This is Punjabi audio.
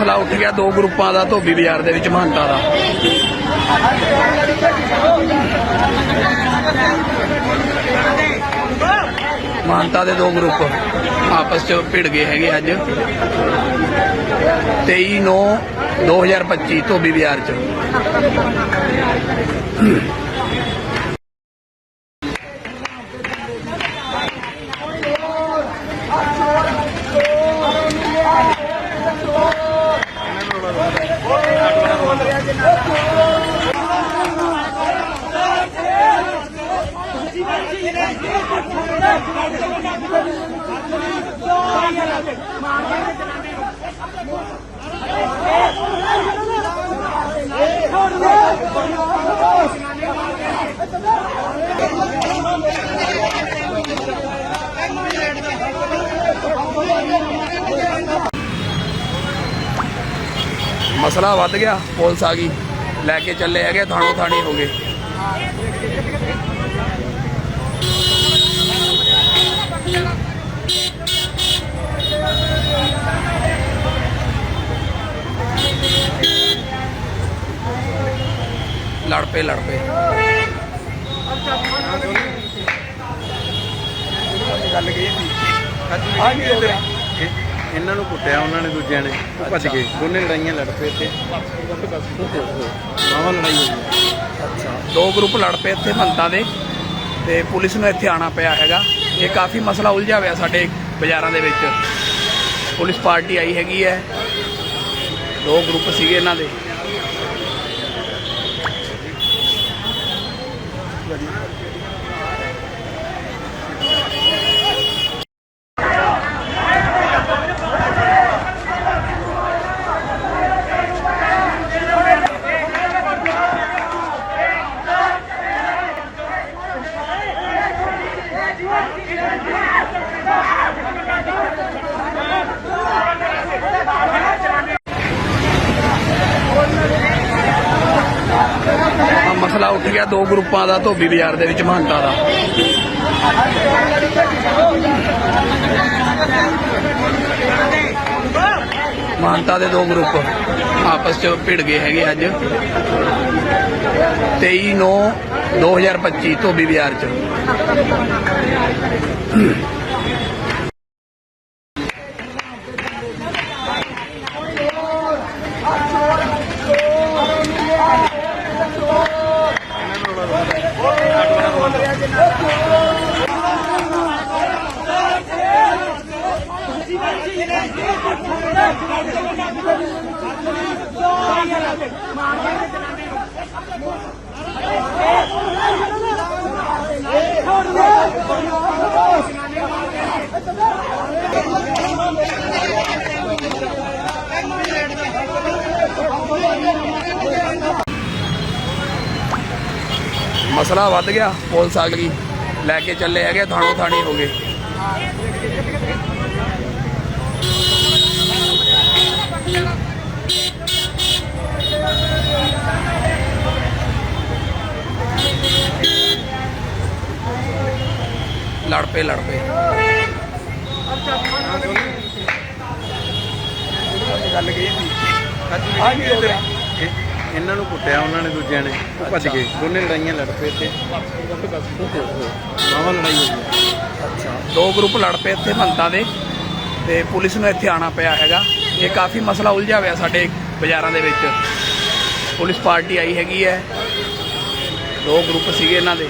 ਮਸਲਾ ਉੱਠ ਗਿਆ ਦੋ ਗਰੁੱਪਾਂ ਦਾ, ਧੋਬੀ ਬਾਜ਼ਾਰ ਦੇ ਵਿੱਚ ਮਹੰਤਾ ਦਾ। ਮਹੰਤਾ ਦੇ ਦੋ ਗਰੁੱਪ ਆਪਸ ਚ ਭਿੜ ਗਏ ਹੈਗੇ ਅੱਜ। 23 9 2025 ਧੋਬੀ ਬਾਜ਼ਾਰ ਚ। ਮਸਲਾ ਵੱਧ ਗਿਆ ਪੁਲਿਸ ਆ ਗਈ ਲੈ ਕੇ ਚੱਲੇ ਹੈਗੇ ਥਾਣੋ ਥਾਣੀ ਹੋ ਗਏ ਲੜ ਪਏ ਲੜ ਪਏ। ਗੱਲ ਕਹੀ ਸੀ ਕੀ ਹੋ? ਗਿਆ ਇਹ- ਇਹਨਾਂ ਨੂੰ ਕੁੱਟਿਆ ਉਹਨਾਂ ਨੇ ਦੂਜਿਆਂ ਨੇ। ਉਹ ਭੱਜ ਗਏ। ਦੋਨੇ ਲੜਾਈਆਂ ਲੜ ਪਏ ਤੇ ਮਾਵਾ ਲੜਾਈ ਹੋਈ। ਹੈ। ਦੋ ਗਰੁੱਪ ਲੜ ਪਏ ਇੱਥੇ ਮੰਤਾ ਦੇ। ਤੇ ਪੁਲਿਸ ਨੂੰ ਇੱਥੇ ਆਣਾ ਪਿਆ ਹੈਗਾ। ਇਹ ਕਾਫੀ ਮਸਲਾ ਉਲਝਿਆ ਹੋਇਆ ਸਾਡੇ ਬਾਜ਼ਾਰਾਂ ਦੇ ਵਿੱਚ। ਪੁਲਿਸ ਪਾਰਟੀ ਆਈ ਹੈਗੀ ਹੈ। ਦੋ ਗਰੁੱਪ ਸੀਗੇ ਇਹਨਾਂ ਦੇ। ਆਹ ਮਸਲਾ ਉੱਠ ਗਿਆ ਦੋ ਗਰੁੱਪਾਂ ਦਾ, ਧੋਬੀ ਬਾਜ਼ਾਰ ਦੇ ਵਿੱਚ, ਮਹੰਤਾ ਦਾ। ਮਹੰਤਾ ਦੇ ਦੋ ਗਰੁੱਪ ਆਪਸ ਚ ਭਿੜ ਗਏ ਹੈਗੇ ਅੱਜ। 23 9 2025 ਧੋਬੀ ਬਾਜ਼ਾਰ ਚ। ਮਸਲਾ ਵੱਧ ਗਿਆ ਪੁਲਿਸ ਆ ਗਈ ਲੈ ਕੇ ਚੱਲੇ ਹੈਗੇ ਥਾਣੋ ਥਾਣੀ ਹੋ ਗਏ ਲੜ ਪਏ ਲੜ ਪਏ। ਗੱਲ ਕਹੀ ਸੀ ਆ ਕੀ ਹੋ ਗਿਆ ਇਹ- ਇਹਨਾਂ ਨੂੰ ਕੁੱਟਿਆ ਉਹਨਾਂ ਨੇ ਦੂਜਿਆਂ ਨੇ। ਉਹ ਭੱਜ ਗਏ। ਦੋਨੇ ਲੜਾਈਆਂ ਲੜ ਪਏ ਤੇ ਮਾਵਾ ਲੜਾਈ ਹੋਈ ਹੈ। ਦੋ ਗਰੁੱਪ ਲੜ ਪਏ ਇੱਥੇ ਮੰਤਾ ਦੇ। ਤੇ ਪੁਲਿਸ ਨੂੰ ਇੱਥੇ ਆਣਾ ਪਿਆ ਹੈਗਾ। ਇਹ ਕਾਫੀ ਮਸਲਾ ਉਲਝਿਆ ਹੋਇਆ ਸਾਡੇ ਬਾਜ਼ਾਰਾਂ ਦੇ ਵਿੱਚ। ਪੁਲਿਸ ਪਾਰਟੀ ਆਈ ਹੈਗੀ ਹੈ। ਦੋ ਗਰੁੱਪ ਸੀਗੇ ਇਹਨਾਂ ਦੇ।